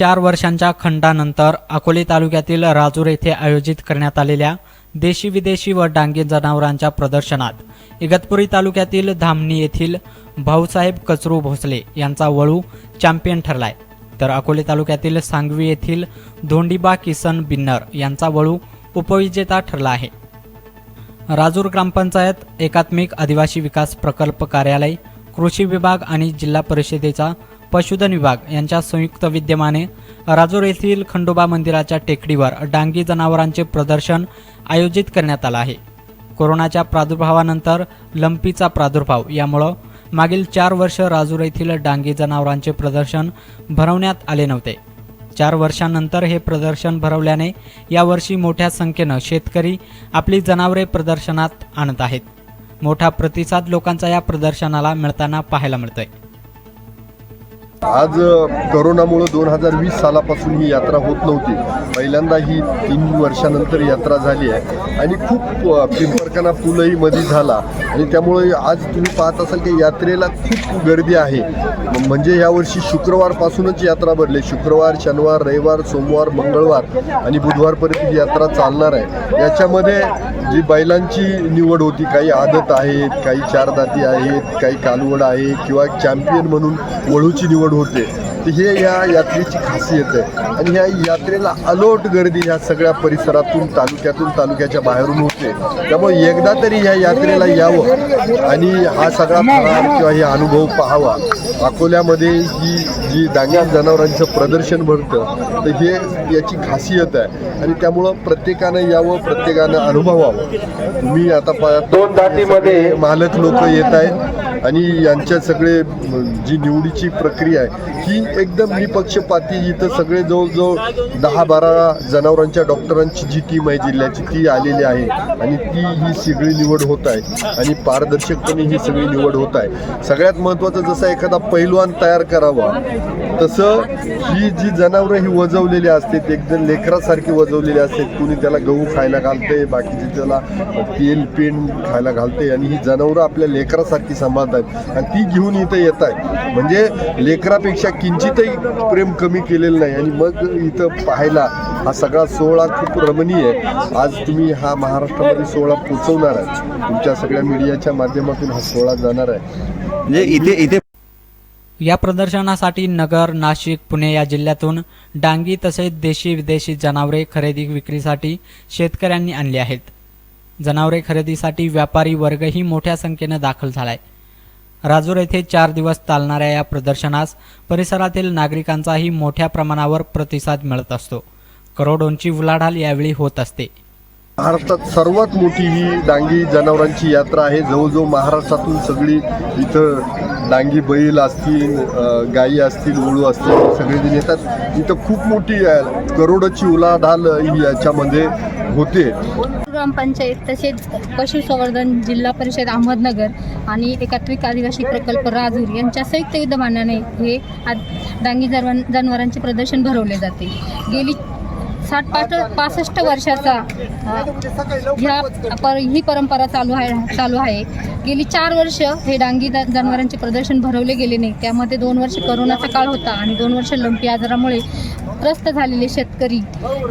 चार वर्षांच्या खंडानंतर अकोले तालुक्यातील राजूर येथे आयोजित करण्यात आलेल्या देशी विदेशी व डांगे जनावरांच्या प्रदर्शनात इगतपुरी तालुक्यातील धामणी येथील भाऊसाहेब कचरू भोसले यांचा वळू चॅम्पियन ठरलाय. तर अकोले तालुक्यातील सांगवी येथील धोंडीबा किसन बिन्नर यांचा वळू उपविजेता ठरला आहे. राजूर ग्रामपंचायत एकात्मिक आदिवासी विकास प्रकल्प कार्यालय कृषी विभाग आणि जिल्हा परिषदेचा पशुधन विभाग यांच्या संयुक्त विद्यमाने राजूर येथील खंडोबा मंदिराच्या टेकडीवर डांगी जनावरांचे प्रदर्शन आयोजित करण्यात आलं आहे. कोरोनाच्या प्रादुर्भावानंतर लंपीचा प्रादुर्भाव यामुळं मागील चार वर्ष राजूर येथील डांगी जनावरांचे प्रदर्शन भरवण्यात आले नव्हते. चार वर्षांनंतर हे प्रदर्शन भरवल्याने यावर्षी मोठ्या संख्येनं शेतकरी आपली जनावरे प्रदर्शनात आणत आहेत. मोठा प्रतिसाद लोकांचा या प्रदर्शनाला मिळताना पाहायला मिळतोय. आज करोनामुळं दोन हजार वीस सालापासून ही यात्रा होत नव्हती. पहिल्यांदा ही तीन वर्षानंतर यात्रा झाली आहे. आणि खूप अ, पिंपरकाना पुलही मध्ये झाला. आणि त्यामुळे आज तुम्ही पाहत असाल की यात्रेला खूप गर्दी आहे. म्हणजे यावर्षी शुक्रवारपासूनच यात्रा भरली. शुक्रवार शनिवार रविवार सोमवार मंगळवार आणि बुधवारपर्यंत ही यात्रा चालणार आहे. याच्यामध्ये जी बैलांची निवड होती काही आदत आहेत काही चारदाती आहेत काही कालवड आहे किंवा चॅम्पियन म्हणून वळूची निवड होते. तर हे या यात्रेची खासियत आहे. आणि ह्या यात्रेला अलोट गर्दी ह्या सगळ्या परिसरातून तालुक्यातून तालुक्याच्या बाहेरून होते. त्यामुळे एकदा तरी ह्या यात्रेला यावं. आणि हा सगळा थरार किंवा हे अनुभव पाहावा. अकोल्यामध्ये ही जी डांग्या जनावरांचं प्रदर्शन भरतं तर हे याची खासियत आहे. आणि त्यामुळं प्रत्येकानं यावं प्रत्येकानं अनुभवावं. तुम्ही आता दोन जातीमध्ये मालक लोक येत आहेत. आणि यांच्या सगळे जी निवडीची प्रक्रिया आहे ही एकदम निपक्षपाती इथं सगळे जवळजवळ दहा बारा जनावरांच्या डॉक्टरांची जी टीम आहे जिल्ह्याची ती आलेली आहे. आणि ती ही सगळी निवड होत आहे. आणि पारदर्शकपणे ही सगळी निवड होत आहे. सगळ्यात महत्त्वाचं जसं एखादा पैलवान तयार करावा तसं ही जी जनावरं ही वजवलेली असतात एकदम लेकरासारखी वजवलेली असतात कुणी त्याला गहू खायला घालते बाकीचे त्याला तेल पेंड खायला घालते आणि ही जनावरं आपल्या लेकरासारखी सांभाळतात आणि ती घेऊन इथं येत आहे म्हणजे लेकरापेक्षा किंचितही प्रेम कमी केलेलं नाही. आणि मग इथं पाहायला हा सगळा सोहळा खूप रमणीय आहे. आज तुम्ही हा महाराष्ट्रामध्ये सोहळा पोचवणार आहे तुमच्या सगळ्या मीडियाच्या माध्यमातून हा सोहळा जाणार आहे. म्हणजे इथे इथे या प्रदर्शनासाठी नगर नाशिक पुणे या जिल्ह्यातून डांगी तसेच देशी विदेशी जनावरे खरेदी विक्रीसाठी शेतकऱ्यांनी आणली आहेत. जनावरे खरेदीसाठी व्यापारी वर्गही मोठ्या संख्येनं दाखल झालाय. राजूर येथे चार दिवस चालणाऱ्या या प्रदर्शनास परिसरातील नागरिकांचाही मोठ्या प्रमाणावर प्रतिसाद मिळत असतो. करोडोंची उलाढाल यावेळी होत असते. महाराष्ट्रात सर्वात मोठी ही डांगी जनावरांची यात्रा आहे. जवळजवळ महाराष्ट्रातून सगळी इथं डांगी बैल असतील गायी असतील ओळू असतील सगळेजण येतात. इथं खूप मोठी करोडची करोडोची उलाढाल ही याच्यामध्ये होते. ग्रामपंचायत तसेच पशुसंवर्धन जिल्हा परिषद अहमदनगर आणि एकात्मिक आदिवासी प्रकल्प राजूर यांच्या संयुक्त विद्यमानाने हे आज डांगी जनावर जनावरांचे प्रदर्शन भरवले जाते. गेली साठ पाच पासष्ट वर्षाचा ह्या पर ही परंपरा चालू आहे चालू आहे. गेली चार वर्ष हे डांगी जनावरांचे प्रदर्शन भरवले गेले नाही. त्यामध्ये दोन वर्ष करोनाचा काळ होता आणि दोन वर्ष लंपी आजारामुळे त्रस्त झालेले शेतकरी.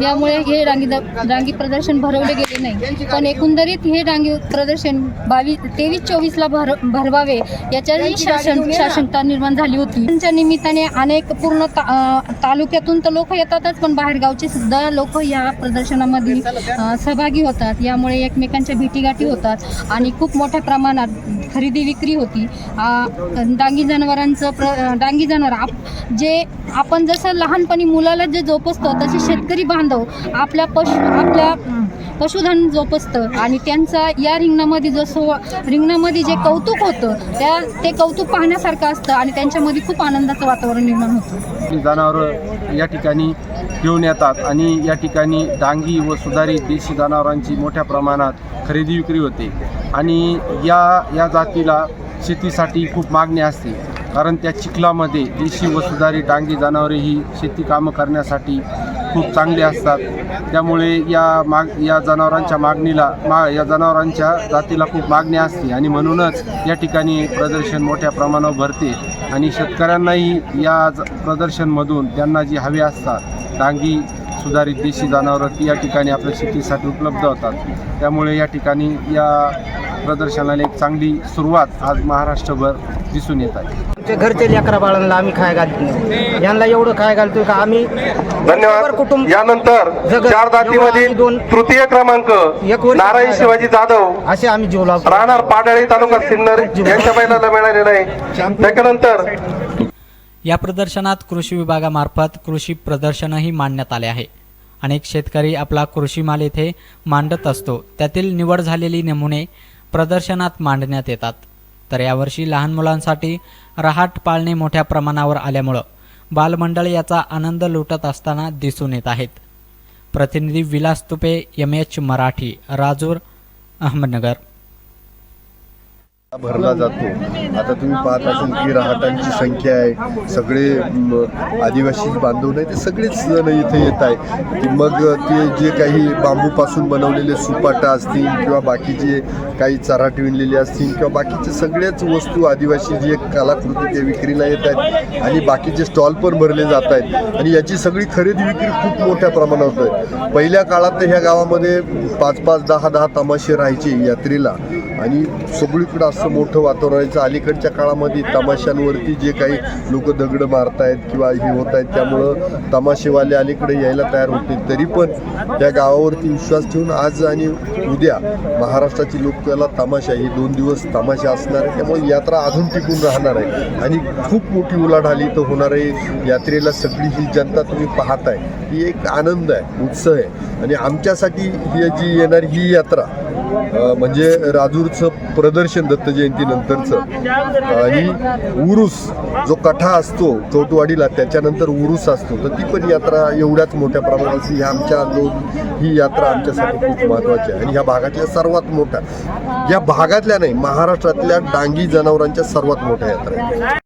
यामुळे हे डांगी द- डांगी प्रदर्शन भरवले गेले नाही. पण एकंदरीत हे डांगी प्रदर्शन बावीस तेवीस चोवीसला भर भरवावे याच्याही शासन शासनता निर्माण झाली होती. त्यांच्या निमित्ताने अनेक पूर्ण ता, तालुक्यातून तर लोक येतातच पण बाहेरगावचे सुद्धा लोक या प्रदर्शनामध्ये सहभागी होतात. यामुळे एकमेकांच्या भेटीगाठी होतात आणि खूप मोठ्या प्रमाणात खरेदी विक्री होती. डांगी जनावरांचं प्र डांगी जनावर आप जे आपण जसं लहानपणी आपल्याला जे जोपसतं तसे शेतकरी बांधव आपल्या पशु आपल्या पशुधन जोपासतं. आणि त्यांचा या रिंगणामध्ये जसं रिंगणामध्ये जे कौतुक होतं त्या ते कौतुक पाहण्यासारखं असतं आणि त्यांच्यामध्ये खूप आनंदाचं वातावरण निर्माण होतं. जनावरं या ठिकाणी घेऊन येतात आणि या ठिकाणी डांगी व सुधारित देशी जनावरांची मोठ्या प्रमाणात खरेदी विक्री होते. आणि या या जातीला शेतीसाठी खूप मागणी असते. कारण त्या चिखलामध्ये देशी व डांगी जनावरे ही शेती कामं करण्यासाठी खूप चांगले असतात. त्यामुळे या माग या जनावरांच्या मागणीला मा या जनावरांच्या जातीला खूप मागणी असते. आणि म्हणूनच या ठिकाणी प्रदर्शन मोठ्या प्रमाणावर भरते. आणि शेतकऱ्यांनाही या ज- प्रदर्शनमधून त्यांना जी हवे असतात डांगी सुधारित देशी जनावरं ती या ठिकाणी आपल्या शेतीसाठी उपलब्ध होतात. त्यामुळे या ठिकाणी या प्रदर्शनाला एक चांगली सुरुवात आज महाराष्ट्रभर दिसून येत आहे. आमच्या घरचे लेकरा बाळांना आम्ही खाय घालतो नाही. यांना एवढं खाय घालतो का आम्ही धन्यवाद. कुटुंब यानंतर जगत- चार जातीमधील दोन- तृतीय क्रमांक एक वर्ष नारायण शिवाजी जाधव. असे आम्ही जीव लावतो राहणार पाडळी तालुका सिन्नर. यांच्या बैलाला मिळालेला आहे. त्याच्यानंतर या प्रदर्शनात कृषी विभागामार्फत कृषी प्रदर्शनही मांडण्यात आले आहे. अनेक शेतकरी आपला कृषी माल येथे मांडत असतो. त्यातील निवड झालेली नमुने प्रदर्शनात मांडण्यात येतात. तर यावर्षी लहान मुलांसाठी रहाट पाळणे मोठ्या प्रमाणावर आल्यामुळं बालमंडळ याचा आनंद लुटत असताना दिसून येत आहेत. प्रतिनिधी विलास तुपे एम एच मराठी राजूर अहमदनगर. भरला जातो. आता तुम्ही पाहत असाल की रहाटांची संख्या आहे. सगळे आदिवासी बांधव नाही ते सगळेच जण इथे येत आहे. की मग ते जे काही बांबूपासून बनवलेले सुपाटा असतील किंवा बाकीचे काही चराट विणलेले असतील किंवा बाकीचे सगळ्याच वस्तू आदिवासी जे कलाकृती ते विक्रीला येत आहेत आणि बाकीचे स्टॉल पण भरले जात आहेत. आणि याची सगळी खरेदी विक्री खूप मोठ्या प्रमाणात होते पहिल्या काळात तर ह्या गावामध्ये पाच पाच दहा दहा तमाशे राहायचे यात्रेला. आणि सगळीकडं असं मोठं वातावरण राहायचं अलीकडच्या काळामध्ये तमाशांवरती जे काही लोक दगड मारतायत किंवा हे होत आहेत त्यामुळं तमाशेवाले अलीकडे यायला तयार होत नाहीत तरी पण त्या गावावरती विश्वास ठेवून आज आणि उद्या महाराष्ट्राची लोककला तमाशा ही दोन दिवस तमाशा असणार आहे. त्यामुळे यात्रा अजून टिकून राहणार आहे. आणि खूप मोठी उलाढाली तर होणार आहे. यात्रेला सगळी ही जनता तुम्ही पाहताय. ही एक आनंद आहे उत्सव आहे. आणि आमच्यासाठी ही जी येणारी ही यात्रा म्हणजे राजूरचं प्रदर्शन दत्त जयंतीनंतरचं. आणि उरुस जो कठा असतो चौटवाडीला त्याच्यानंतर उरुस असतो. तर ती पण यात्रा एवढ्याच मोठ्या प्रमाणात ही आमच्या दोन ही यात्रा आमच्यासाठी खूप महत्त्वाची आहे. आणि ह्या भागातल्या सर्वात मोठ्या या भागातल्या नाही महाराष्ट्रातल्या डांगी जनावरांच्या सर्वात मोठ्या यात्रा आहे